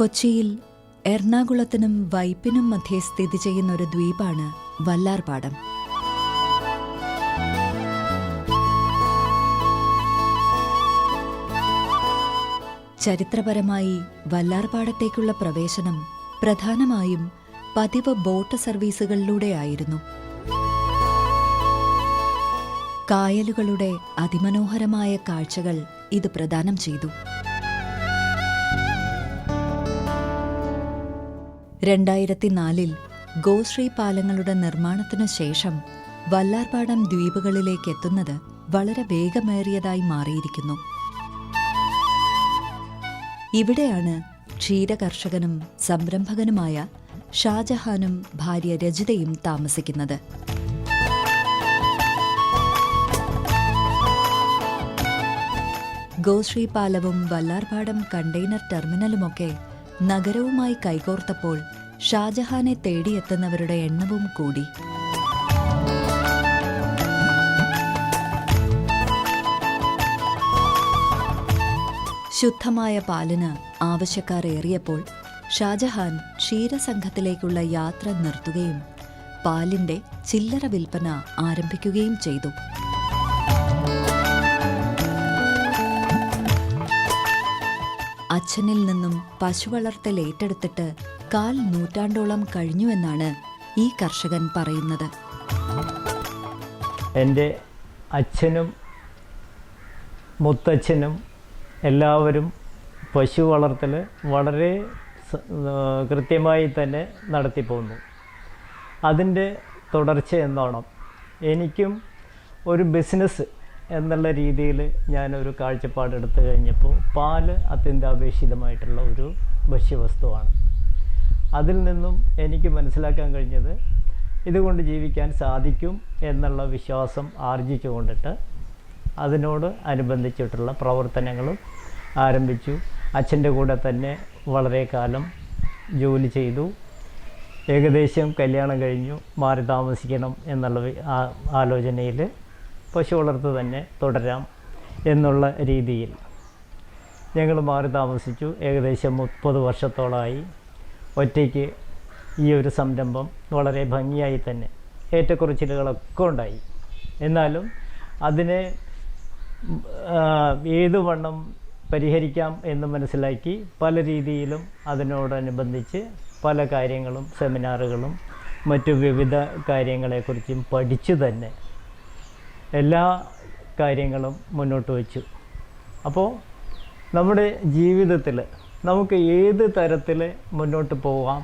കൊച്ചിയിൽ എറണാകുളത്തിനും വൈപ്പിനും മധ്യേ സ്ഥിതി ചെയ്യുന്ന ഒരു ദ്വീപാണ് വല്ലാർപാടം. ചരിത്രപരമായി വല്ലാർപാടത്തേക്കുള്ള പ്രവേശനം പ്രധാനമായും പതിവ് ബോട്ട് സർവീസുകളിലൂടെയായിരുന്നു. കായലുകളുടെ അതിമനോഹരമായ കാഴ്ചകൾ ഇത് പ്രദാനം ചെയ്തു. രണ്ടായിരത്തി നാലിൽ ഗോശ്രീ പാലങ്ങളുടെ നിർമ്മാണത്തിനു ശേഷം വല്ലാർപാടം ദ്വീപുകളിലേക്ക് എത്തുന്നത് വളരെ വേഗമേറിയതായി മാറിയിരിക്കുന്നു. ഇവിടെയാണ് ക്ഷീരകർഷകനും സംരംഭകനുമായ ഷാജഹാനും ഭാര്യ രജിതയും താമസിക്കുന്നത്. ഗോശ്രീ പാലവും വല്ലാർപാടം കണ്ടെയ്നർ ടെർമിനലുമൊക്കെ നഗരവുമായി കൈകോർത്തപ്പോൾ ഷാജഹാനെ തേടിയെത്തുന്നവരുടെ എണ്ണവും കൂടി. ശുദ്ധമായ പാലിന് ആവശ്യക്കാർ ഏറിയപ്പോൾ ഷാജഹാൻ ക്ഷീരസംഘത്തിലേക്കുള്ള യാത്ര നിർത്തുകയും പാലിന്റെ ചില്ലറ വിൽപ്പന ആരംഭിക്കുകയും ചെയ്തു. അച്ഛനിൽ നിന്നും പശു വളർത്തൽ ഏറ്റെടുത്തിട്ട് കാൽ നൂറ്റാണ്ടോളം കഴിഞ്ഞുവെന്നാണ് ഈ കർഷകൻ പറയുന്നത്. എന്റെ അച്ഛനും മുത്തച്ഛനും എല്ലാവരും പശു വളർത്തൽ വളരെ കൃത്യമായി തന്നെ നടത്തി നടത്തിപ്പോന്നു അതിന്റെ തുടർച്ച എന്നോണം എനിക്കും ഒരു ബിസിനസ് എന്നുള്ള രീതിയിൽ ഞാനൊരു കാഴ്ചപ്പാട് എടുത്തു കഴിഞ്ഞപ്പോൾ പാൽ അത്യന്താപേക്ഷിതമായിട്ടുള്ള ഒരു ഭക്ഷ്യവസ്തുവാണ്. അതിൽ നിന്നും എനിക്ക് മനസ്സിലാക്കാൻ കഴിഞ്ഞത് ഇതുകൊണ്ട് ജീവിക്കാൻ സാധിക്കും എന്നുള്ള വിശ്വാസം ആർജിച്ചുകൊണ്ടിട്ട് അതിനോട് അനുബന്ധിച്ചിട്ടുള്ള പ്രവർത്തനങ്ങളും ആരംഭിച്ചു. അച്ഛന്റെ കൂടെ തന്നെ വളരെ കാലം ജോലി ചെയ്തു. ഏകദേശം കല്യാണം കഴിഞ്ഞു. മാറി താമസിക്കണം എന്നുള്ള ആലോചനയിൽ പശു വളർത്ത് തന്നെ തുടരാം എന്നുള്ള രീതിയിൽ. ഞങ്ങൾ മാറി താമസിച്ചു. ഏകദേശം മുപ്പത് വർഷത്തോളമായി ഒറ്റയ്ക്ക് ഈ ഒരു സംരംഭം വളരെ ഭംഗിയായി തന്നെ ഏറ്റക്കുറച്ചിലുകളൊക്കെ ഉണ്ടായി. എന്നാലും അതിനെ ഏതു വണ്ണം പരിഹരിക്കാം എന്ന് മനസ്സിലാക്കി പല രീതിയിലും അതിനോടനുബന്ധിച്ച് പല കാര്യങ്ങളും സെമിനാറുകളും മറ്റു വിവിധ കാര്യങ്ങളെക്കുറിച്ചും പഠിച്ചു തന്നെ എല്ലാ കാര്യങ്ങളും മുന്നോട്ട് വച്ചു. അപ്പോൾ നമ്മുടെ ജീവിതത്തിൽ നമുക്ക് ഏത് തരത്തിൽ മുന്നോട്ട് പോകാം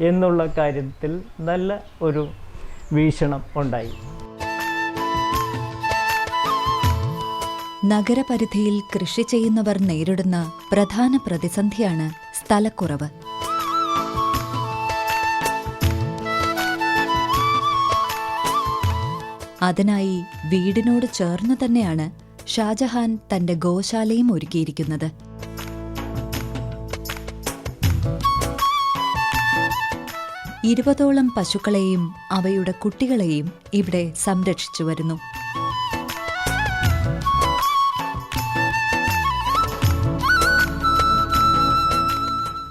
എന്നുള്ള കാര്യത്തിൽ നല്ല ഒരു വീക്ഷണം ഉണ്ടായി. നഗരപരിധിയിൽ കൃഷി ചെയ്യുന്നവർ നേരിടുന്ന പ്രധാന പ്രതിസന്ധിയാണ് സ്ഥലക്കുറവ്. അതിനായി വീടിനോട് ചേർന്ന് തന്നെയാണ് ഷാജഹാൻ തന്റെ ഗോശാലയും ഒരുക്കിയിരിക്കുന്നത്. ഇരുപതോളം പശുക്കളെയും അവയുടെ കുട്ടികളെയും ഇവിടെ സംരക്ഷിച്ചു വരുന്നു.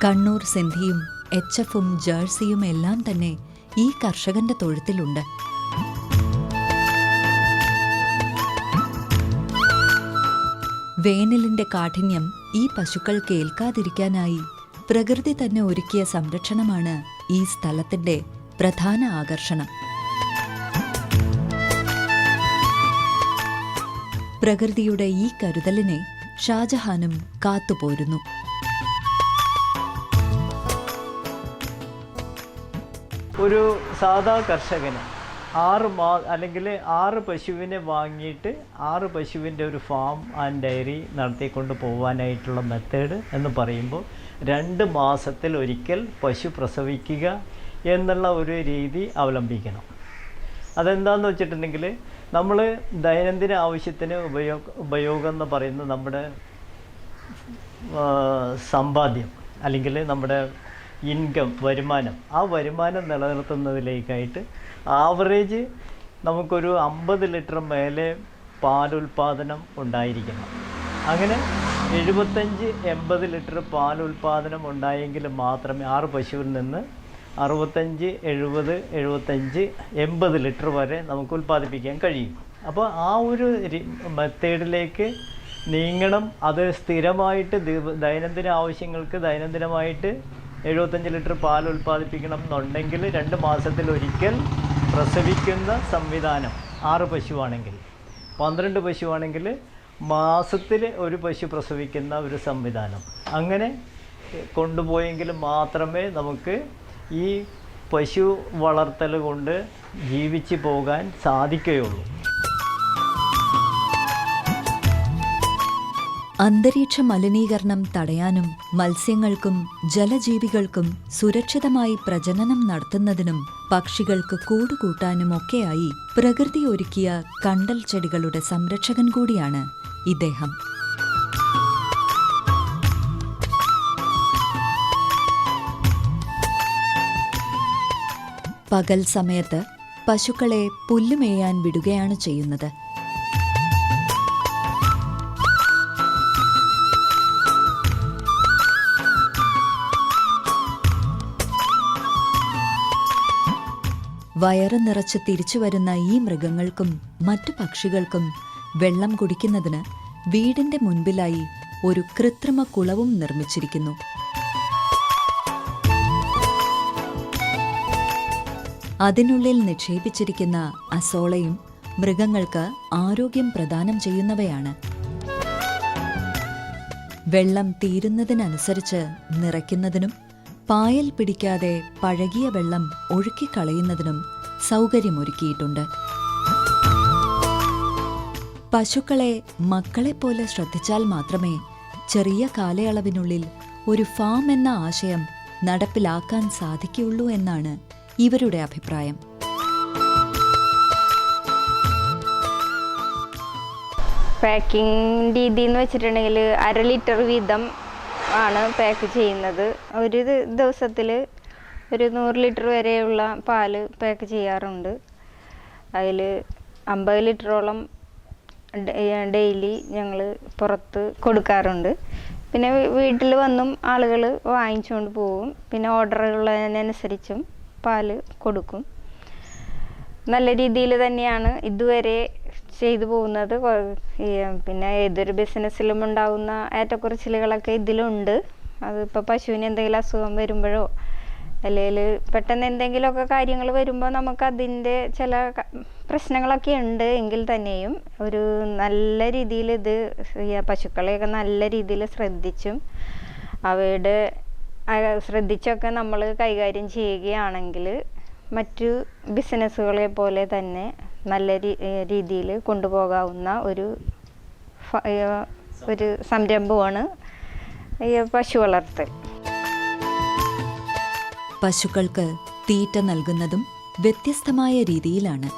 കണ്ണൂർ സിന്ധിയും എച്ച് എഫും ജേഴ്സിയും എല്ലാം തന്നെ ഈ കർഷകന്റെ തൊഴുത്തിലുണ്ട്. വേനലിന്റെ കാഠിന്യം ഈ പശുക്കൾ കേൾക്കാതിരിക്കാനായി പ്രകൃതി തന്നെ ഒരുക്കിയ സംരക്ഷണമാണ് ഈ സ്ഥലത്തിന്റെ പ്രധാന ആകർഷണം. പ്രകൃതിയുടെ ഈ കരുതലിനെ ഷാജഹാനും കാത്തുപോരുന്നു. ഒരു സാധാ കർഷകന് ആറ് മാ അല്ലെങ്കിൽ ആറ് പശുവിനെ വാങ്ങിയിട്ട് ആറ് പശുവിന്റെ ഒരു ഫാം ആൻഡ് ഡയറി നടത്തിക്കൊണ്ട് പോകാനായിട്ടുള്ള മെത്തേഡ് എന്ന് പറയുമ്പോൾ രണ്ട് മാസത്തിൽ ഒരിക്കൽ പശു പ്രസവിക്കുക എന്നുള്ള ഒരു രീതി അവലംബിക്കണം. അതെന്താണെന്ന് വെച്ചിട്ടുണ്ടെങ്കിൽ നമ്മൾ ദൈനംദിന ആവശ്യത്തിന് ഉപയോഗ ഉപയോഗം എന്ന് പറയുന്നത് നമ്മുടെ സമ്പാദ്യം അല്ലെങ്കിൽ നമ്മുടെ ഇൻകം വരുമാനം. ആ വരുമാനം നിലനിർത്തുന്നതിലേക്കായിട്ട് ആവറേജ് നമുക്കൊരു അമ്പത് ലിറ്റർ മേലെ പാലുൽപാദനം ഉണ്ടായിരിക്കണം. അങ്ങനെ എഴുപത്തഞ്ച് എൺപത് ലിറ്റർ പാലുൽപാദനം ഉണ്ടായെങ്കിൽ മാത്രമേ ആറ് പശുവിൽ നിന്ന് അറുപത്തഞ്ച് എഴുപത് എഴുപത്തഞ്ച് എൺപത് ലിറ്റർ വരെ നമുക്ക് ഉൽപ്പാദിപ്പിക്കാൻ കഴിയും. അപ്പോൾ ആ ഒരു മെത്തേഡിലേക്ക് നീങ്ങണം. അത് സ്ഥിരമായിട്ട് ദൈനംദിന ആവശ്യങ്ങൾക്ക് ദൈനംദിനമായിട്ട് എഴുപത്തഞ്ച് ലിറ്റർ പാൽ ഉൽപ്പാദിപ്പിക്കണം എന്നുണ്ടെങ്കിൽ രണ്ട് മാസത്തിലൊരിക്കൽ പ്രസവിക്കുന്ന സംവിധാനം ആറ് പശുവാണെങ്കിൽ പന്ത്രണ്ട് പശുവാണെങ്കിൽ മാസത്തിൽ ഒരു പശു പ്രസവിക്കുന്ന ഒരു സംവിധാനം. അങ്ങനെ കൊണ്ടുപോയെങ്കിൽ മാത്രമേ നമുക്ക് ഈ പശു വളർത്തൽ കൊണ്ട് ജീവിച്ചു പോകാൻ സാധിക്കുകയുള്ളൂ. അന്തരീക്ഷ മലിനീകരണം തടയാനും മത്സ്യങ്ങൾക്കും ജലജീവികൾക്കും സുരക്ഷിതമായി പ്രജനനം നടത്തുന്നതിനും പക്ഷികൾക്ക് കൂടുകൂട്ടാനുമൊക്കെയായി പ്രകൃതി ഒരുക്കിയ കണ്ടൽ ചെടികളുടെ സംരക്ഷകൻ കൂടിയാണ് ഇദ്ദേഹം. പകൽ സമയത്ത് പശുക്കളെ പുല്ലുമേയാൻ വിടുകയാണ് ചെയ്യുന്നത്. വയറ് നിറച്ച് തിരിച്ചു വരുന്ന ഈ മൃഗങ്ങൾക്കും മറ്റു പക്ഷികൾക്കും വെള്ളം കുടിക്കുന്നതിന് വീടിന്റെ മുൻപിലായി ഒരു കൃത്രിമ കുളവും നിർമ്മിച്ചിരിക്കുന്നു. അതിനുള്ളിൽ നിക്ഷേപിച്ചിരിക്കുന്ന അസോളയും മൃഗങ്ങൾക്ക് ആരോഗ്യം പ്രദാനം ചെയ്യുന്നവയാണ്. വെള്ളം തീരുന്നതിനനുസരിച്ച് നിറയ്ക്കുന്നതിനും പായൽ പിടിക്കാതെ പഴകിയ വെള്ളം ഒഴുക്കിക്കളയുന്നതിനും സൗകര്യമൊരുക്കിയിട്ടുണ്ട്. പശുക്കളെ മക്കളെപ്പോലെ ശ്രദ്ധിച്ചാൽ മാത്രമേ ചെറിയ കാലയളവിനുള്ളിൽ ഒരു ഫാം എന്ന ആശയം നടപ്പിലാക്കാൻ സാധിക്കുകയുള്ളൂ എന്നാണ് ഇവരുടെ അഭിപ്രായം. പാക്കിംഗ് രീതി എന്ന് വെച്ചിട്ടുണ്ടെങ്കിൽ അര ലിറ്റർ വീതം ആണ് പാക്ക് ചെയ്യുന്നത്. ഒരു ദിവസത്തിൽ ഒരു നൂറ് ലിറ്റർ വരെയുള്ള പാൽ പാക്ക് ചെയ്യാറുണ്ട്. അതിൽ അമ്പത് ലിറ്ററോളം ഡെയിലി ഞങ്ങൾ പുറത്ത് കൊടുക്കാറുണ്ട്. പിന്നെ വീട്ടിൽ വന്നും ആളുകൾ വാങ്ങിച്ചുകൊണ്ട് പോകും പിന്നെ ഓർഡറുള്ളതിനനുസരിച്ചും പാൽ കൊടുക്കും. നല്ല രീതിയിൽ തന്നെയാണ് ഇതുവരെ ചെയ്തു പോകുന്നത് പിന്നെ ഏതൊരു ബിസിനസ്സിലും ഉണ്ടാകുന്ന ഏറ്റക്കുറച്ചിലുകളൊക്കെ ഇതിലുണ്ട്. അതിപ്പോൾ പശുവിന് എന്തെങ്കിലും അസുഖം വരുമ്പോഴോ അല്ലെങ്കിൽ പെട്ടെന്ന് എന്തെങ്കിലുമൊക്കെ കാര്യങ്ങൾ വരുമ്പോൾ നമുക്ക് അതിന്റെ ചില പ്രശ്നങ്ങളൊക്കെ ഉണ്ട് എങ്കിൽ തന്നെയും ഒരു നല്ല രീതിയിൽ ഇത് പശുക്കളെയൊക്കെ നല്ല രീതിയിൽ ശ്രദ്ധിച്ചും അവയുടെ ശ്രദ്ധിച്ചൊക്കെ നമ്മൾ കൈകാര്യം ചെയ്യുകയാണെങ്കിൽ മറ്റു ബിസിനസ്സുകളെ പോലെ തന്നെ നല്ല രീതിയിൽ കൊണ്ടുപോകാവുന്ന ഒരു ഒരു സംരംഭമാണ് ഈ പശു വളർത്തൽ. പശുക്കൾക്ക് തീറ്റ നൽകുന്നതും വ്യത്യസ്തമായ രീതിയിലാണ്.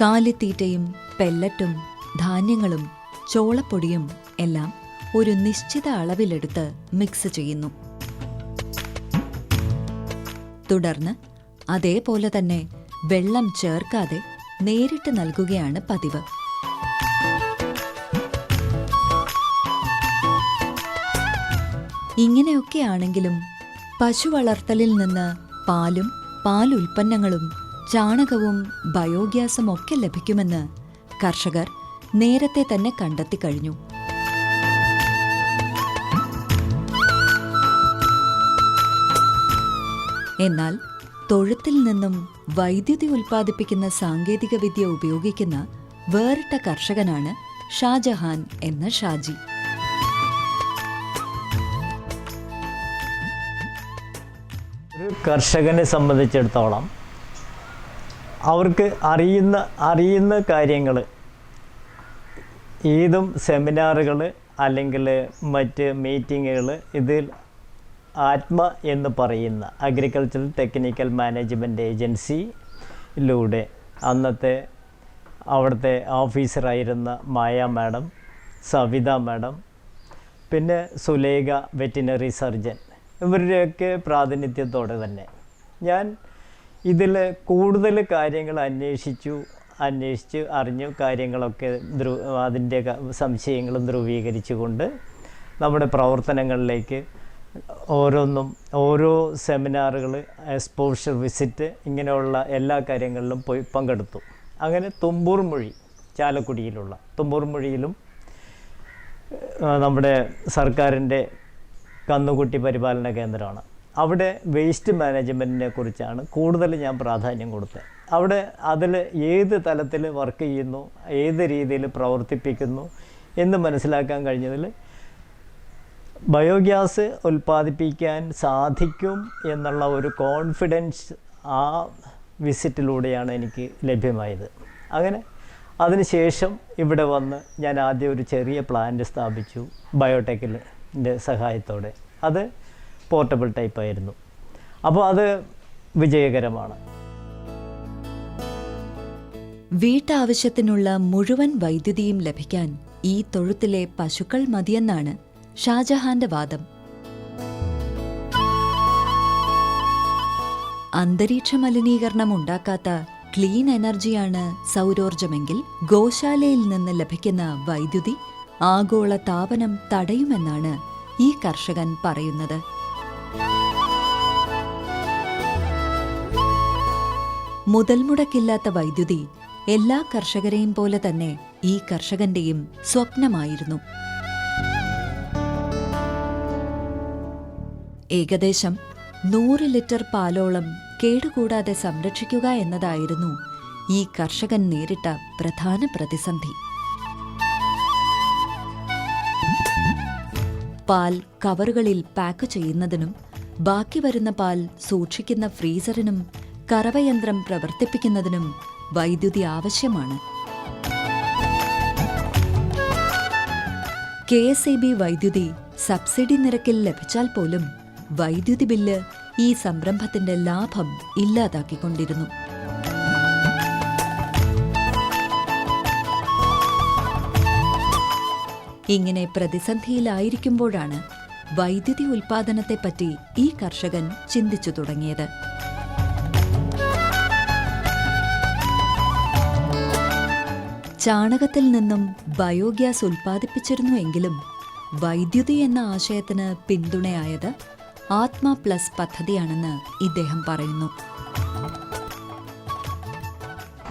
കാലിത്തീറ്റയും പെല്ലറ്റും ധാന്യങ്ങളും ചോളപ്പൊടിയും എല്ലാം ഒരു നിശ്ചിത അളവിലെടുത്ത് മിക്സ് ചെയ്യുന്നു. തുടർന്ന് അതേപോലെ തന്നെ വെള്ളം ചേർക്കാതെ നേരിട്ട് നൽകുകയാണ് പതിവ്. ഇങ്ങനെയൊക്കെയാണെങ്കിലും പശു വളർത്തലിൽ നിന്ന് പാലും പാലുൽപ്പന്നങ്ങളും ചാണകവും ബയോഗ്യാസും ഒക്കെ ലഭിക്കുമെന്ന് കർഷകർ നേരത്തെ തന്നെ കണ്ടെത്തി കഴിഞ്ഞു. എന്നാൽ തൊഴുത്തിൽ നിന്നും വൈദ്യുതി ഉൽപ്പാദിപ്പിക്കുന്ന സാങ്കേതികവിദ്യ ഉപയോഗിക്കുന്ന വേറിട്ട കർഷകനാണ് ഷാജഹാൻ എന്ന ഷാജി. ഒരു കർഷകനെ സംബന്ധിച്ചിടത്തോളം അവർക്ക് അറിയുന്ന അറിയുന്ന കാര്യങ്ങൾ ഏതും സെമിനാറുകൾ അല്ലെങ്കിൽ മറ്റ് മീറ്റിങ്ങുകൾ ഇതിൽ ആത്മ എന്ന് പറയുന്ന അഗ്രികൾച്ചറൽ ടെക്നിക്കൽ മാനേജ്മെന്റ് ഏജൻസിയിലൂടെ അന്നത്തെ അവിടുത്തെ ഓഫീസറായിരുന്ന മായ മാഡം സവിത മാഡം പിന്നെ സുലേഖ വെറ്റിനറി സർജൻ ഇവരുടെയൊക്കെ പ്രാതിനിധ്യത്തോടെ തന്നെ. ഞാൻ ഇതിൽ കൂടുതൽ കാര്യങ്ങൾ അന്വേഷിച്ചു അന്വേഷിച്ച് അറിഞ്ഞു കാര്യങ്ങളൊക്കെ ധ്രു അതിന്റെ സംശയങ്ങളും ധ്രുവീകരിച്ചുകൊണ്ട് നമ്മുടെ പ്രവർത്തനങ്ങളിലേക്ക് ഓരോന്നും ഓരോ സെമിനാറുകൾ എക്സ്പോഷർ വിസിറ്റ് ഇങ്ങനെയുള്ള എല്ലാ കാര്യങ്ങളിലും പോയി പങ്കെടുത്തു. അങ്ങനെ തുമ്പൂർ മൊഴി ചാലക്കുടിയിലുള്ള തുമ്പൂർ മൊഴിയിലും നമ്മുടെ സർക്കാരിന്റെ കന്നുകുട്ടി പരിപാലന കേന്ദ്രമാണ്. അവിടെ വേസ്റ്റ് മാനേജ്മെന്റിനെ കുറിച്ചാണ് കൂടുതൽ ഞാൻ പ്രാധാന്യം കൊടുത്തത്. അവിടെ അതിൽ ഏത് തലത്തിൽ വർക്ക് ചെയ്യുന്നു ഏത് രീതിയിൽ പ്രവർത്തിപ്പിക്കുന്നു എന്ന് മനസ്സിലാക്കാൻ കഴിഞ്ഞതിൽ ബയോഗ്യാസ് ഉൽപ്പാദിപ്പിക്കാൻ സാധിക്കും എന്നുള്ള ഒരു കോൺഫിഡൻസ് ആ വിസിറ്റിലൂടെയാണ് എനിക്ക് ലഭ്യമായത്. അങ്ങനെ അതിനുശേഷം ഇവിടെ വന്ന് ഞാൻ ആദ്യം ഒരു ചെറിയ പ്ലാന്റ് സ്ഥാപിച്ചു ബയോടെക്കിന്റെ സഹായത്തോടെ. അത് പോർട്ടബിൾ ടൈപ്പ് ആയിരുന്നു. അപ്പോൾ അത് വിജയകരമാണ്. വീട്ടാവശ്യത്തിനുള്ള മുഴുവൻ വൈദ്യുതിയും ലഭിക്കാൻ ഈ തൊഴുത്തിലെ പശുക്കൾ മതിയെന്നാണ് ഷാജഹാന്റെ വാദം. അന്തരീക്ഷ മലിനീകരണം ഉണ്ടാക്കാത്ത ക്ലീൻ എനർജിയാണ് സൗരോർജമെങ്കിൽ ഗോശാലയിൽ നിന്ന് ലഭിക്കുന്ന വൈദ്യുതി ആഗോള താപനം തടയുമെന്നാണ് ഈ കർഷകൻ പറയുന്നത്. മുതൽമുടക്കില്ലാത്ത വൈദ്യുതി എല്ലാ കർഷകരെയും പോലെ തന്നെ ഈ കർഷകന്റെയും സ്വപ്നമായിരുന്നു. ഏകദേശം നൂറ് ലിറ്റർ പാലോളം കേടുകൂടാതെ സംരക്ഷിക്കുക എന്നതായിരുന്നു ഈ കർഷകൻ നേരിട്ട പ്രധാന പ്രതിസന്ധി. പാൽ കവറുകളിൽ പാക്ക് ചെയ്യുന്നതിനും ബാക്കി വരുന്ന പാൽ സൂക്ഷിക്കുന്ന ഫ്രീസറിനും കറവയന്ത്രം പ്രവർത്തിപ്പിക്കുന്നതിനും വൈദ്യുതി ആവശ്യമാണ്. കെ എസ് ഇ ബി വൈദ്യുതി സബ്സിഡി നിരക്കിൽ ലഭിച്ചാൽ പോലും വൈദ്യുതി ബില്ല് ഈ സംരംഭത്തിന്റെ ലാഭം ഇല്ലാതാക്കിക്കൊണ്ടിരുന്നു. ഇങ്ങനെ പ്രതിസന്ധിയിലായിരിക്കുമ്പോഴാണ് വൈദ്യുതി ഉൽപാദനത്തെപ്പറ്റി ഈ കർഷകൻ ചിന്തിച്ചു തുടങ്ങിയത്. ചാണകത്തിൽ നിന്നും ബയോഗ്യാസ് ഉൽപ്പാദിപ്പിച്ചിരുന്നുവെങ്കിലും വൈദ്യുതി എന്ന ആശയത്തിന് പിന്തുണയായത് ആത്മ പ്ലസ് പദ്ധതിയാണെന്ന് ഇദ്ദേഹം പറയുന്നു.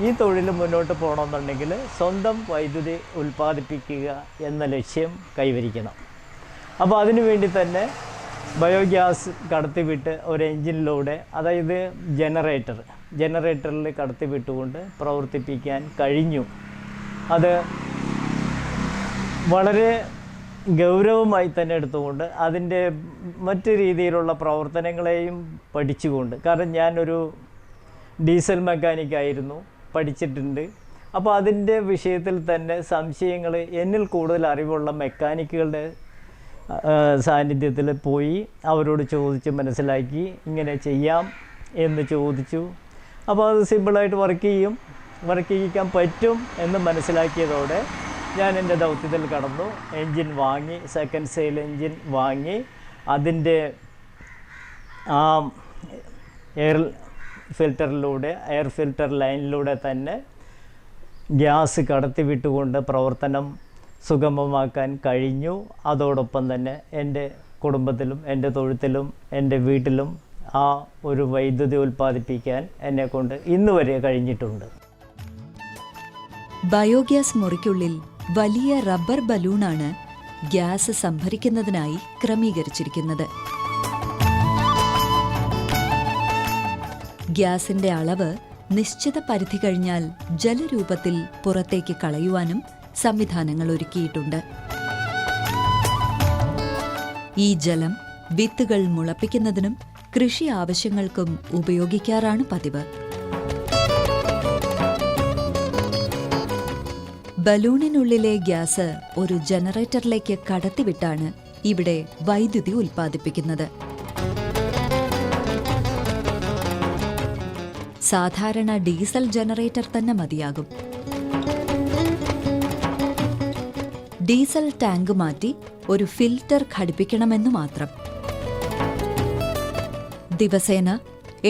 ഈ തൊഴിൽ മുന്നോട്ട് പോകണമെന്നുണ്ടെങ്കിൽ സ്വന്തം വൈദ്യുതി ഉൽപ്പാദിപ്പിക്കുക എന്ന ലക്ഷ്യം കൈവരിക്കണം. അപ്പോൾ അതിനു വേണ്ടി തന്നെ ബയോഗ്യാസ് കടത്തിവിട്ട് ഒരു എഞ്ചിനിലൂടെ അതായത് ജനറേറ്റർ ജനറേറ്ററിൽ കടത്തിവിട്ടുകൊണ്ട് പ്രവർത്തിപ്പിക്കാൻ കഴിഞ്ഞു. അത് വളരെ ഗൗരവമായി തന്നെ എടുത്തുകൊണ്ട് അതിന്റെ മറ്റു രീതിയിലുള്ള പ്രവർത്തനങ്ങളെയും പഠിച്ചുകൊണ്ട്. കാരണം ഞാനൊരു ഡീസൽ മെക്കാനിക് ആയിരുന്നു പഠിച്ചിട്ടുണ്ട്. അപ്പോൾ അതിന്റെ വിഷയത്തിൽ തന്നെ സംശയങ്ങൾ എന്നിൽ കൂടുതൽ അറിവുള്ള മെക്കാനിക്കുകളുടെ സാന്നിധ്യത്തിൽ പോയി അവരോട് ചോദിച്ച് മനസ്സിലാക്കി ഇങ്ങനെ ചെയ്യാം എന്ന് ചോദിച്ചു. അപ്പോൾ അത് സിമ്പിളായിട്ട് വർക്ക് ചെയ്യും വർക്ക് ചെയ്യിക്കാൻ പറ്റും എന്ന് മനസ്സിലാക്കിയതോടെ ഞാൻ എന്റെ ദൗത്യത്തിൽ കടന്നു. എൻജിൻ വാങ്ങി സെക്കൻഡ് സെയിൽ എൻജിൻ വാങ്ങി. അതിന്റെ ആ എയർ ഫിൽറ്ററിലൂടെ എയർ ഫിൽറ്റർ ലൈനിലൂടെ തന്നെ ഗ്യാസ് കടത്തി വിട്ടുകൊണ്ട് പ്രവർത്തനം സുഗമമാക്കാൻ കഴിഞ്ഞു. അതോടൊപ്പം തന്നെ എന്റെ കുടുംബത്തിലും എന്റെ തൊഴുത്തിലും എന്റെ വീട്ടിലും ആ ഒരു വൈദ്യുതി ഉൽപ്പാദിപ്പിക്കാൻ എന്നെക്കൊണ്ട് ഇന്ന് വരെ കഴിഞ്ഞിട്ടുണ്ട്. ബയോഗ്യാസ് മുറിക്കുള്ളിൽ വലിയ റബ്ബർ ബലൂണാണ് ഗ്യാസ് സംഭരിക്കുന്നതിനായി ക്രമീകരിച്ചിരിക്കുന്നത്. ഗ്യാസിന്റെ അളവ് നിശ്ചിത പരിധി കഴിഞ്ഞാൽ ജലരൂപത്തിൽ പുറത്തേക്ക് കളയുവാനും സംവിധാനങ്ങൾ ഒരുക്കിയിട്ടുണ്ട്. ഈ ജലം വിത്തുകൾ മുളപ്പിക്കുന്നതിനും കൃഷി ആവശ്യങ്ങൾക്കും ഉപയോഗിക്കാറാണ് പതിവ്. ബലൂണിനുള്ളിലെ ഗ്യാസ് ഒരു ജനറേറ്ററിലേക്ക് കടത്തിവിട്ടാണ് ഇവിടെ വൈദ്യുതി ഉൽപ്പാദിപ്പിക്കുന്നത്. സാധാരണ ഡീസൽ ജനറേറ്റർ തന്നെ മതിയാകും. ഡീസൽ ടാങ്ക് മാറ്റി ഒരു ഫിൽറ്റർ ഘടിപ്പിക്കണമെന്നു മാത്രം. ദിവസേന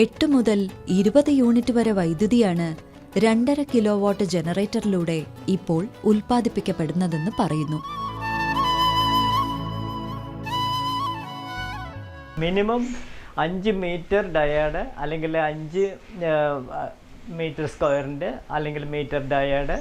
എട്ട് മുതൽ ഇരുപത് യൂണിറ്റ് വരെ വൈദ്യുതിയാണ് രണ്ടര കിലോ വോട്ട് ജനറേറ്ററിലൂടെ ഇപ്പോൾ ഉൽപ്പാദിപ്പിക്കപ്പെടുന്നതെന്ന് പറയുന്നു. മിനിമം അഞ്ച് മീറ്റർ ഡയേഡ് അല്ലെങ്കിൽ അഞ്ച് മീറ്റർ സ്ക്വയറിന്റെ അല്ലെങ്കിൽ മീറ്റർ ഡയേഡ്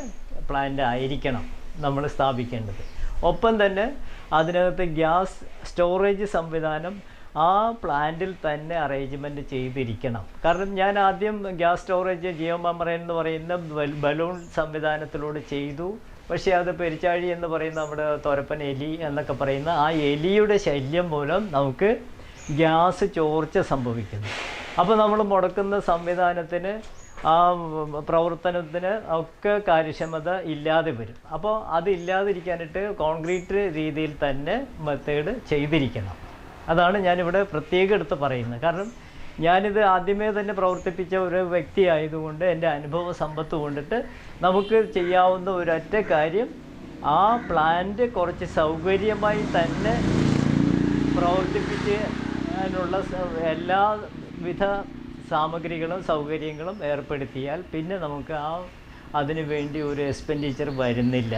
പ്ലാന്റ് ആയിരിക്കണം നമ്മൾ സ്ഥാപിക്കേണ്ടത്. ഒപ്പം തന്നെ അതിനകത്ത് ഗ്യാസ് സ്റ്റോറേജ് സംവിധാനം ആ പ്ലാന്റിൽ തന്നെ അറേഞ്ച്മെന്റ് ചെയ്തിരിക്കണം. കാരണം ഞാൻ ആദ്യം ഗ്യാസ് സ്റ്റോറേജ് ജിയോ മെമ്മറൈൻ എന്ന് പറയുന്ന ബലൂൺ സംവിധാനത്തിലൂടെ ചെയ്തു. പക്ഷേ അത് പെരിച്ചാഴി എന്ന് പറയുന്ന നമ്മുടെ തോരപ്പൻ എലി എന്നൊക്കെ പറയുന്ന ആ എലിയുടെ ശല്യം മൂലം നമുക്ക് ഗ്യാസ് ചോർച്ച സംഭവിക്കുന്നു. അപ്പോൾ നമ്മൾ മുടക്കുന്ന സംവിധാനത്തിന് ആ പ്രവർത്തനത്തിന് ഒക്കെ കാര്യക്ഷമത ഇല്ലാതെ വരും. അപ്പോൾ അത് ഇല്ലാതിരിക്കാനായിട്ട് കോൺക്രീറ്റ് രീതിയിൽ തന്നെ മെത്തേഡ് ചെയ്തിരിക്കണം. അതാണ് ഞാനിവിടെ പ്രത്യേകം എടുത്ത് പറയുന്നത്. കാരണം ഞാനിത് ആദ്യമേ തന്നെ പ്രവർത്തിപ്പിച്ച ഒരു വ്യക്തിയായതുകൊണ്ട് എന്റെ അനുഭവ സമ്പത്ത് കൊണ്ടിട്ട് നമുക്ക് ചെയ്യാവുന്ന ഒരൊറ്റ കാര്യം ആ പ്ലാന്റ് കുറച്ച് സൗകര്യമായി തന്നെ പ്രവർത്തിപ്പിച്ച് അതിനുള്ള എല്ലാവിധ സാമഗ്രികളും സൗകര്യങ്ങളും ഏർപ്പെടുത്തിയാൽ പിന്നെ നമുക്ക് ആ അതിനു വേണ്ടി ഒരു എക്സ്പെൻഡിച്ചർ വരുന്നില്ല.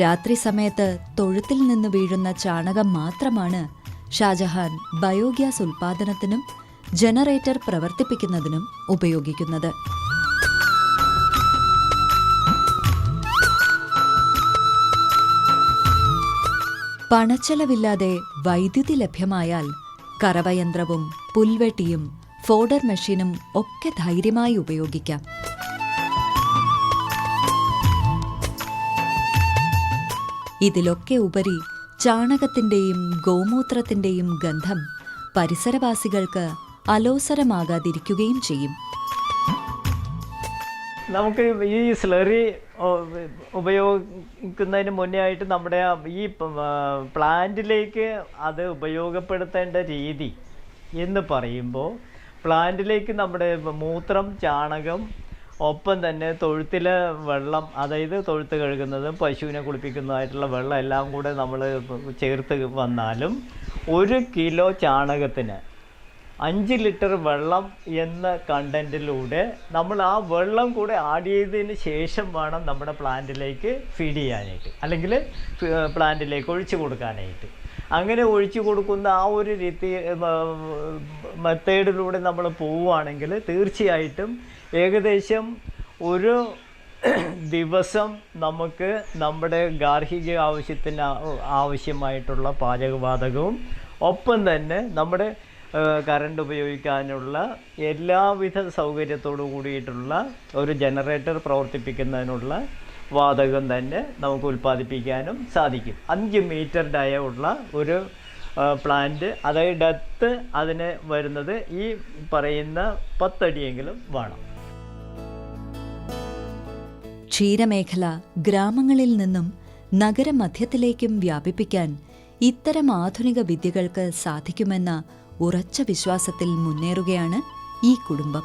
രാത്രി സമയത്ത് തൊഴുത്തിൽ നിന്ന് വീഴുന്ന ചാണകം മാത്രമാണ് ഷാജഹാൻ ബയോഗ്യാസ് ഉൽപാദനത്തിനും ജനറേറ്റർ പ്രവർത്തിപ്പിക്കുന്നതിനും ഉപയോഗിക്കുന്നത്. പണച്ചെലവില്ലാതെ വൈദ്യുതി ലഭ്യമായാൽ കറവയന്ത്രവും പുൽവെട്ടിയും ഫോഡർ മെഷീനും ഒക്കെ ധൈര്യമായി ഉപയോഗിക്കാം. ഇതിലൊക്കെ ഉപരി ചാണകത്തിന്റെയും ഗോമൂത്രത്തിന്റെയും ഗന്ധം പരിസരവാസികൾക്ക് അലോസരമാകാതിരിക്കുകയും ചെയ്യും. നമുക്ക് ഈ സ്ലറി ഉപയോഗിക്കുന്നതിന് മുന്നേ ആയിട്ട് നമ്മുടെ ഈ പ്ലാന്റിലേക്ക് അത് ഉപയോഗപ്പെടുത്തേണ്ട രീതി എന്ന് പറയുമ്പോൾ പ്ലാന്റിലേക്ക് നമ്മുടെ മൂത്രം ചാണകം ഒപ്പം തന്നെ തൊഴുത്തിലെ വെള്ളം അതായത് തൊഴുത്ത് കഴുകുന്നതും പശുവിനെ കുളിപ്പിക്കുന്നതായിട്ടുള്ള വെള്ളം എല്ലാം കൂടെ നമ്മൾ ചേർത്ത് വന്നാലും ഒരു കിലോ ചാണകത്തിന് അഞ്ച് ലിറ്റർ വെള്ളം എന്ന കണ്ടന്റിലൂടെ നമ്മൾ ആ വെള്ളം കൂടെ ആഡ് ചെയ്തതിന് ശേഷം വേണം നമ്മുടെ പ്ലാന്റിലേക്ക് ഫീഡ് ചെയ്യാനായിട്ട്. അല്ലെങ്കിൽ പ്ലാന്റിലേക്ക് ഒഴിച്ചു കൊടുക്കാനായിട്ട്. അങ്ങനെ ഒഴിച്ചു കൊടുക്കുന്ന ആ ഒരു രീതി മെത്തേഡിലൂടെ നമ്മൾ പോവുകയാണെങ്കിൽ തീർച്ചയായിട്ടും ഏകദേശം ഒരു ദിവസം നമുക്ക് നമ്മുടെ ഗാർഹിക ആവശ്യത്തിന് ആവശ്യമായിട്ടുള്ള പാചകവാതകവും ഒപ്പം തന്നെ നമ്മുടെ കറണ്ട് ഉപയോഗിക്കാനുള്ള എല്ലാവിധ സൗകര്യത്തോടു കൂടിയിട്ടുള്ള ഒരു ജനറേറ്റർ പ്രവർത്തിപ്പിക്കുന്നതിനുള്ള വാതകം തന്നെ നമുക്ക് ഉൽപ്പാദിപ്പിക്കാനും സാധിക്കും. അഞ്ച് മീറ്റർ ഡയ ഉള്ള ഒരു പ്ലാന്റ് അതായത് അതിന് വരുന്നത് ഈ പറയുന്ന പത്തടിയെങ്കിലും വേണം. ക്ഷീരമേഖല ഗ്രാമങ്ങളിൽ നിന്നും നഗരമധ്യത്തിലേക്കും വ്യാപിപ്പിക്കാൻ ഇത്തരം ആധുനിക വിദ്യകൾക്ക് സാധിക്കുമെന്ന ഉറച്ച വിശ്വാസത്തിൽ മുന്നേറുകയാണ് ഈ കുടുംബം.